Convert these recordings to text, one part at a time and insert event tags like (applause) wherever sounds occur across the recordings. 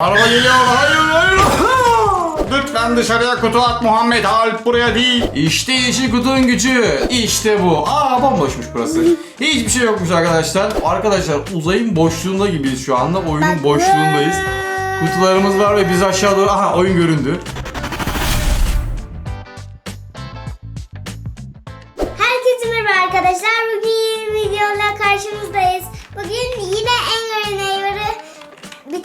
Araba geliyor. Hayır hayır. Lütfen dışarıya kutu at Muhammed. Alp buraya değil. İşte yeşil kutunun gücü. İşte bu. Aa bomboşmuş burası. Hiçbir şey yokmuş arkadaşlar. Arkadaşlar uzayın boşluğunda gibiyiz şu anda. Oyunun boşluğundayız. Kutularımız var ve biz aşağı doğru... Aha oyun göründü. Herkese merhaba arkadaşlar. Bugün yeni videoyla karşınızdayız. Bugün yine Neighbor'ı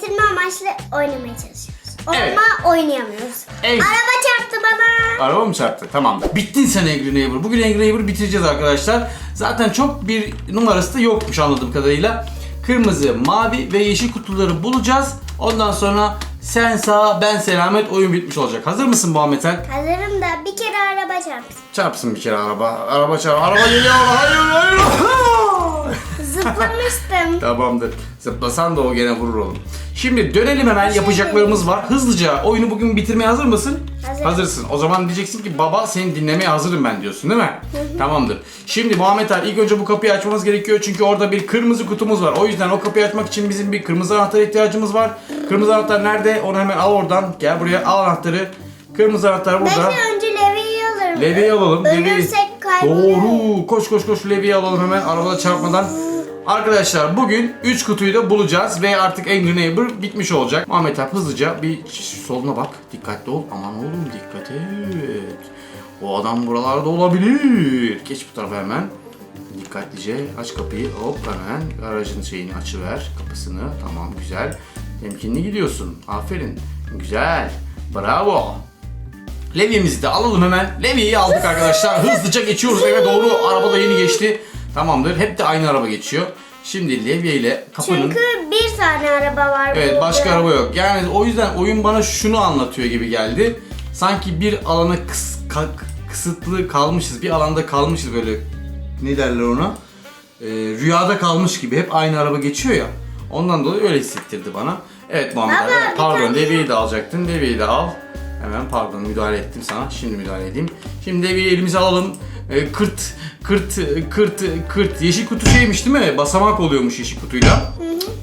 bitirme amaçlı oynamaya çalışıyoruz. Evet. Ama oynayamıyoruz. Evet. Araba çarptı bana. Araba mı çarptı? Tamamdır. Bittin sen Angry Neighbor. Bugün Angry Neighbor'ı bitireceğiz arkadaşlar. Zaten çok bir numarası da yokmuş anladığım kadarıyla. Kırmızı, mavi ve yeşil kutuları bulacağız. Ondan sonra sen sağ, ben selamet oyun bitmiş olacak. Hazır mısın Muhammed Ali? Hazırım da bir kere araba çarptı. Çarpsın bir kere araba. Araba çarp. Araba geliyor. Hayır hayır. Zıplamıştım. (laughs) Tamamdır. Zıplasan da o gene vurur oğlum. Şimdi dönelim hemen yapacaklarımız var. Hızlıca oyunu bugün bitirmeye hazır mısın? Hazırım. Hazırsın. O zaman diyeceksin ki baba seni dinlemeye hazırım ben diyorsun değil mi? Tamamdır. Şimdi Muhammed Ali ilk önce bu kapıyı açmamız gerekiyor çünkü orada bir kırmızı kutumuz var. O yüzden o kapıyı açmak için bizim bir kırmızı anahtara ihtiyacımız var. Kırmızı anahtar nerede? Onu hemen al oradan. Gel buraya al anahtarı. Kırmızı anahtar burada. Bekle önce Levi'yi alırım. Levi'yi alalım. Ölürsek kayboluyoruz. Doğru. Koş koş koş Levi'yi alalım hemen arabada çarpmadan. Arkadaşlar bugün 3 kutuyu da bulacağız ve artık Angry Neighbor bitmiş olacak. Muhammed Alp hızlıca bir soluna bak. Dikkatli ol. Aman oğlum dikkat et. O adam buralarda olabilir. Geç bu tarafa hemen. Dikkatlice aç kapıyı. Hop hemen aracın şeyini açıver. Kapısını. Tamam güzel. Temkinli gidiyorsun. Aferin. Güzel. Bravo. Levy'mizi de alalım hemen. Levy'yi aldık arkadaşlar. Hızlıca geçiyoruz eve doğru. Araba da yeni geçti. Tamamdır. Hep de aynı araba geçiyor. Şimdi Levye ile kapının... Çünkü bir tane araba var. Evet burada. başka araba yok. Yani o yüzden oyun bana şunu anlatıyor gibi geldi. Sanki bir alana kıs, ka- kısıtlı kalmışız. Bir alanda kalmışız böyle. Ne derler ona? Ee, rüyada kalmış gibi. Hep aynı araba geçiyor ya. Ondan dolayı öyle hissettirdi bana. Evet Muhammed Baba, abi. Pardon Levye'yi de alacaktın. Levye'yi de al. Hemen pardon müdahale ettim sana. Şimdi müdahale edeyim. Şimdi Levye'yi elimize alalım. Ee, kırt, kırt, kırt, kırt. Yeşil kutu şeymiş değil mi? Basamak oluyormuş yeşil kutuyla.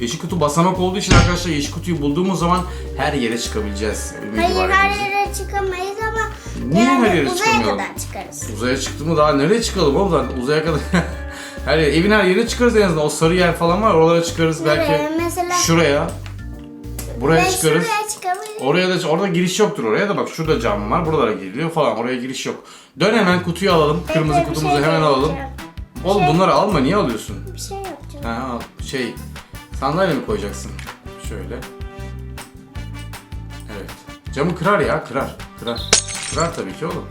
Yeşil kutu basamak olduğu için arkadaşlar yeşil kutuyu bulduğumuz zaman her yere çıkabileceğiz. Hayır her yere çıkamayız ama Niye yani her yere uzaya kadar çıkarız. Uzaya çıktı mı daha nereye çıkalım oğlum lan? Uzaya kadar. (laughs) her yer, evin her yerine çıkarız en azından. O sarı yer falan var oralara çıkarız belki. Nereye? Mesela Şuraya. Buraya ben çıkarız. şuraya çıkabilirim. Oraya da orada giriş yoktur oraya da bak şurada cam var buralara giriliyor falan oraya giriş yok. Dön hemen kutuyu alalım. Kırmızı bir kutumuzu şey hemen alalım. deneyeceğim. Oğlum Şey- bunları alma niye alıyorsun? Bir şey yapacağım. Ha al. şey sandalye mi koyacaksın? Şöyle. Evet. Camı kırar ya kırar. Kırar. Kırar tabii ki oğlum.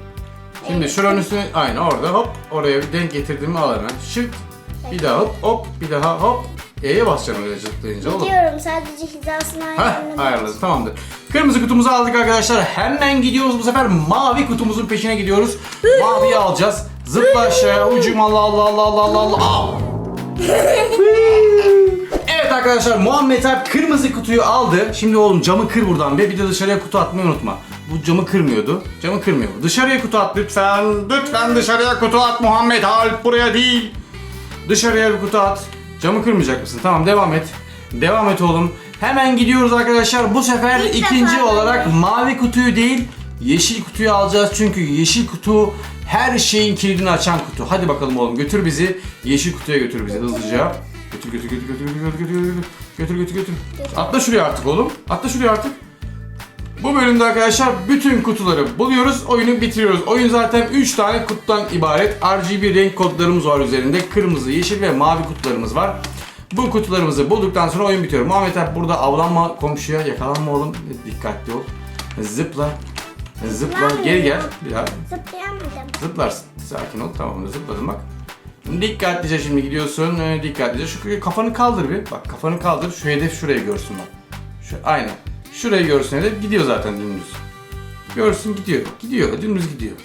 Şimdi şuranın üstüne aynı orada hop oraya bir denk getirdiğimi al hemen. Şık. Bir daha hop hop bir daha hop. E'ye basacaksın öyle zıplayınca oğlum. Gidiyorum sadece hizasını ayarladım. ayarladık tamamdır. Kırmızı kutumuzu aldık arkadaşlar. Hemen gidiyoruz bu sefer mavi kutumuzun peşine gidiyoruz. Maviyi alacağız. Zıpla aşağıya ucum Allah Allah Allah Allah Allah Allah. Al. (laughs) Evet arkadaşlar Muhammed Alp kırmızı kutuyu aldı. Şimdi oğlum camı kır buradan ve bir de dışarıya kutu atmayı unutma. Bu camı kırmıyordu. Camı kırmıyor. Dışarıya kutu at lütfen. Lütfen dışarıya kutu at Muhammed Alp buraya değil. Dışarıya bir kutu at. Camı kırmayacak mısın? Tamam devam et. Devam et oğlum. Hemen gidiyoruz arkadaşlar. Bu sefer İlk ikinci defa olarak mavi kutuyu değil yeşil kutuyu alacağız. Çünkü yeşil kutu her şeyin kilidini açan kutu. Hadi bakalım oğlum götür bizi. Yeşil kutuya götür bizi hızlıca. Götür götür götür götür götür götür götür götür götür götür. Atla şuraya artık oğlum. Atla şuraya artık. Bu bölümde arkadaşlar bütün kutuları buluyoruz, oyunu bitiriyoruz. Oyun zaten 3 tane kutudan ibaret. RGB renk kodlarımız var üzerinde. Kırmızı, yeşil ve mavi kutularımız var. Bu kutularımızı bulduktan sonra oyun bitiyor. Muhammed abi burada avlanma komşuya, yakalanma oğlum. Dikkatli ol. Zıpla. Zıpla. Geri gel. Bir daha. Zıplayamadım. Zıplarsın. Sakin ol. Tamam zıpladım bak. Dikkatlice şimdi gidiyorsun. Ee, dikkatlice. Şu kafanı kaldır bir. Bak kafanı kaldır. Şu hedef şurayı görsün bak. Şu, aynen. Şurayı görsün hedef. Gidiyor zaten dümdüz. Görsün gidiyor. Gidiyor. Dümdüz gidiyor.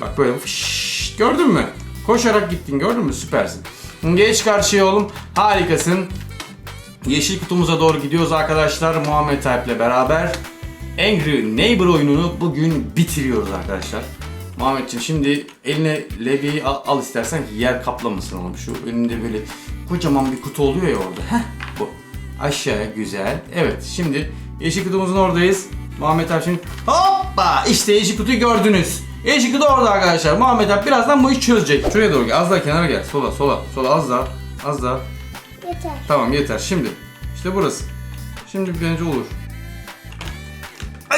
Bak böyle fışşş, gördün mü? Koşarak gittin gördün mü? Süpersin. Geç karşıya oğlum. Harikasın. Yeşil kutumuza doğru gidiyoruz arkadaşlar Muhammed Alp'le beraber. Angry Neighbor oyununu bugün bitiriyoruz arkadaşlar. Muhammedciğim şimdi eline levyeyi al, al istersen ki yer kaplamasın oğlum şu önünde böyle kocaman bir kutu oluyor ya orada. Heh bu. Aşağıya güzel. Evet şimdi yeşil kutumuzun oradayız. Muhammed abi şimdi hoppa işte yeşil kutuyu gördünüz. Yeşil kutu orada arkadaşlar. Muhammed abi birazdan bu işi çözecek. Şuraya doğru gel. Az daha kenara gel. Sola sola sola az daha. Az daha. Yeter. Tamam yeter. Şimdi işte burası. Şimdi bence olur.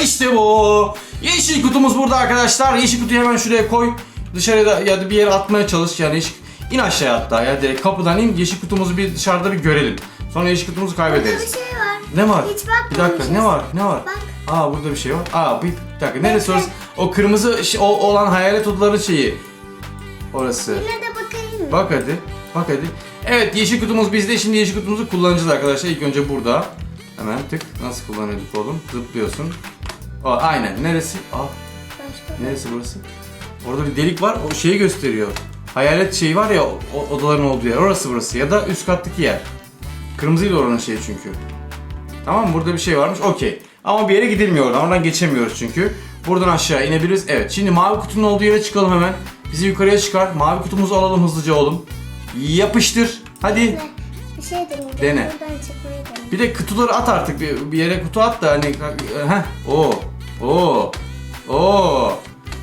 İşte bu. Yeşil kutumuz burada arkadaşlar. Yeşil kutuyu hemen şuraya koy. Dışarıda ya da bir yere atmaya çalış. Yani yeşil... in aşağıya hatta ya direkt kapıdan in. Yeşil kutumuzu bir dışarıda bir görelim. Sonra yeşil kutumuzu Burada bir kaybederiz. şey var. Ne var? Hiç Bir dakika bakmamışız. ne var? Ne var? Bak. Aa burada bir şey var. Aa bir, bir dakika neresi orası? O kırmızı şey- o, olan hayalet odaları şeyi. Orası. Yine de bakayım mı? Bak hadi. Bak hadi. Evet yeşil kutumuz bizde. Şimdi yeşil kutumuzu kullanacağız arkadaşlar. İlk önce burada. Hemen tık. Nasıl kullanıyorduk oğlum? Zıplıyorsun. Aa, aynen. Neresi? Aa, Başka. neresi burası? Orada bir delik var. O şeyi gösteriyor. Hayalet şeyi var ya o, odaların olduğu yer. Orası burası. Ya da üst kattaki yer. Kırmızıydı oranın şeyi çünkü. Tamam? Burada bir şey varmış. Okey. Ama bir yere gidilmiyor oradan. Oradan geçemiyoruz çünkü. Buradan aşağı inebiliriz. Evet. Şimdi mavi kutunun olduğu yere çıkalım hemen. Bizi yukarıya çıkar. Mavi kutumuzu alalım hızlıca oğlum. Yapıştır. Hadi. Bir şey deneyeceğim. Dene. Bir de kutuları at artık. Bir, bir yere kutu at da hani heh. Oo. Oo. Oo.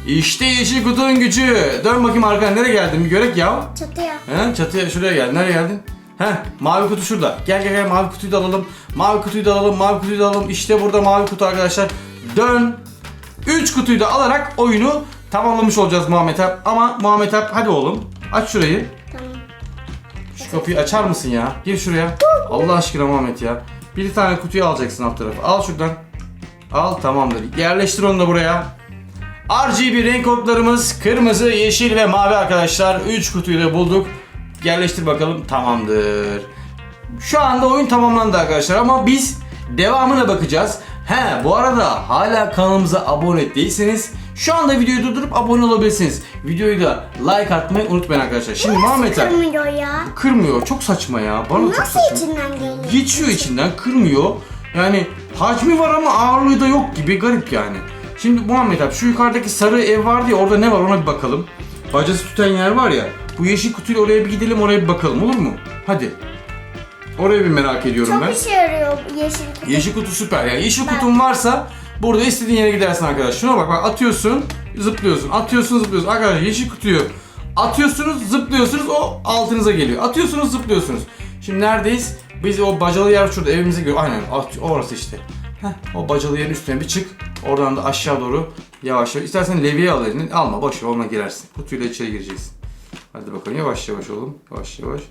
İşte yeşil kutunun gücü. Dön bakayım arkana nereye geldin bir görek ya. Çatıya. He, çatıya şuraya gel. Nereye geldin? He, mavi kutu şurada. Gel gel gel mavi kutuyu da alalım. Mavi kutuyu da alalım. Mavi kutuyu da alalım. İşte burada mavi kutu arkadaşlar. Dön. 3 kutuyu da alarak oyunu tamamlamış olacağız Muhammed Alp. Ama Muhammed Alp hadi oğlum aç şurayı. Tamam. Şu kapıyı açar mısın ya? Gir şuraya. Allah aşkına Muhammed ya. Bir tane kutuyu alacaksın alt tarafı. Al şuradan. Al tamamdır. Yerleştir onu da buraya. RGB renk kodlarımız kırmızı, yeşil ve mavi arkadaşlar. 3 kutuyu da bulduk. Yerleştir bakalım. Tamamdır. Şu anda oyun tamamlandı arkadaşlar ama biz devamına bakacağız. He bu arada hala kanalımıza abone değilseniz şu anda videoyu durdurup abone olabilirsiniz. Videoyu da like atmayı unutmayın arkadaşlar. Şimdi Muhammed Ali- Kırmıyor ya. kırmıyor. Çok saçma ya. Bana çok Nasıl saçma. içinden geliyor? Geçiyor içinden kırmıyor. Yani hacmi var ama ağırlığı da yok gibi garip yani. Şimdi Muhammed abi şu yukarıdaki sarı ev vardı ya orada ne var ona bir bakalım. Bacası tutan yer var ya. Bu yeşil kutuyla oraya bir gidelim oraya bir bakalım olur mu? Hadi. Orayı bir merak ediyorum ben. Çok işe yarıyor bu yeşil kutu. Yeşil kutu süper. Yani yeşil Ben- kutun varsa burada istediğin yere gidersin arkadaş. Şuna bak bak atıyorsun, zıplıyorsun. Atıyorsun, zıplıyorsun. Arkadaşlar yeşil kutuyu atıyorsunuz, zıplıyorsunuz. O altınıza geliyor. Atıyorsunuz, zıplıyorsunuz. Şimdi neredeyiz? Biz o bacalı yer şurada evimize göre. Aynen at- orası işte. Heh, o bacalı yerin üstüne bir çık. Oradan da aşağı doğru yavaş yavaş. İstersen levye al elini. Alma boş ver onunla girersin. Kutuyla içeri gireceksin. Hadi bakalım yavaş yavaş oğlum. Yavaş yavaş.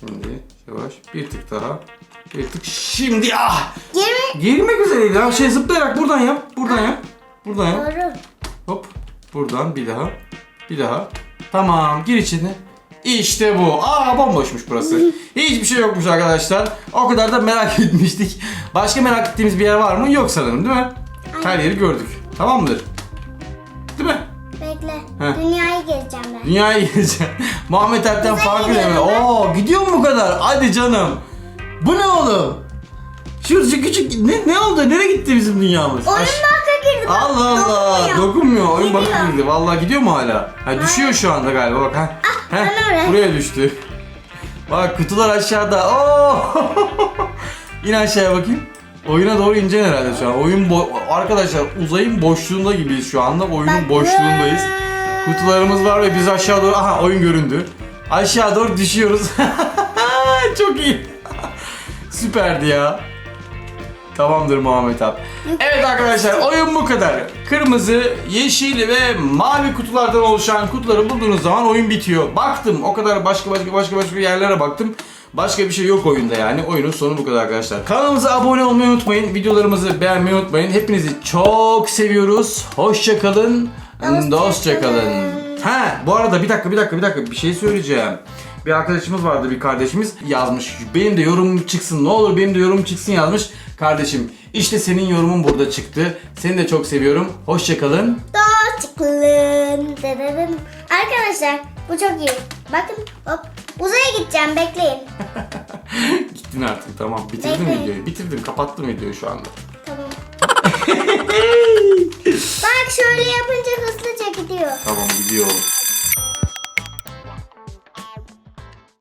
Şimdi yavaş. Bir tık daha. Bir tık. Şimdi ah! Girme. Girmek üzereydi ya. Şey zıplayarak buradan yap. Buradan yap. Buradan yap. Doğru. Hop. Buradan bir daha. Bir daha. Tamam. Gir içine. İşte bu. Aa bomboşmuş burası. (laughs) Hiçbir şey yokmuş arkadaşlar. O kadar da merak (laughs) etmiştik. Başka merak ettiğimiz bir yer var mı? Yok sanırım değil mi? Her yeri gördük. Tamam mıdır? Değil mi? Bekle. Heh. Dünyayı gezeceğim. (laughs) Muhammed Güzel farkı ne? gidiyorum ben. Oo gidiyor mu bu kadar? Hadi canım. Bu ne oğlum? Şu, şu küçük ne, ne oldu? Nereye gitti bizim dünyamız? Oyun Aş- banka girdi. bak. Allah Allah Dokunmuyor. dokunmuyor. Oyun Gidiyor. girdi. Vallahi gidiyor mu hala? Ha, düşüyor şu anda galiba bak ha. bana ver. buraya düştü. Bak kutular aşağıda. Oo! (laughs) İn aşağıya bakayım. Oyuna doğru ineceksin herhalde şu an. Oyun bo- arkadaşlar uzayın boşluğunda gibiyiz şu anda. Oyunun Bak. boşluğundayız. Kutularımız var ve biz aşağı doğru aha oyun göründü. Aşağı doğru düşüyoruz. (laughs) Çok iyi. (laughs) Süperdi ya. Tamamdır Muhammed abi. Evet arkadaşlar oyun bu kadar. Kırmızı, yeşil ve mavi kutulardan oluşan kutuları bulduğunuz zaman oyun bitiyor. Baktım o kadar başka başka başka başka yerlere baktım. Başka bir şey yok oyunda yani. Oyunun sonu bu kadar arkadaşlar. Kanalımıza abone olmayı unutmayın. Videolarımızı beğenmeyi unutmayın. Hepinizi çok seviyoruz. Hoşça kalın. Dostça Dostça kalın. kalın. Ha bu arada bir dakika bir dakika bir dakika bir şey söyleyeceğim. Bir arkadaşımız vardı bir kardeşimiz yazmış. Benim de yorumum çıksın ne olur benim de yorumum çıksın yazmış. Kardeşim işte senin yorumun burada çıktı. Seni de çok seviyorum. Hoşçakalın. Doçklın. Dededim. Arkadaşlar bu çok iyi. Bakın hop. Uzaya gideceğim bekleyin. (laughs) Gittin artık tamam. Bitirdim Bekle. videoyu. Bitirdim. Kapattım videoyu şu anda. (laughs) Bak şöyle yapınca hızlıca gidiyor. Tamam gidiyor.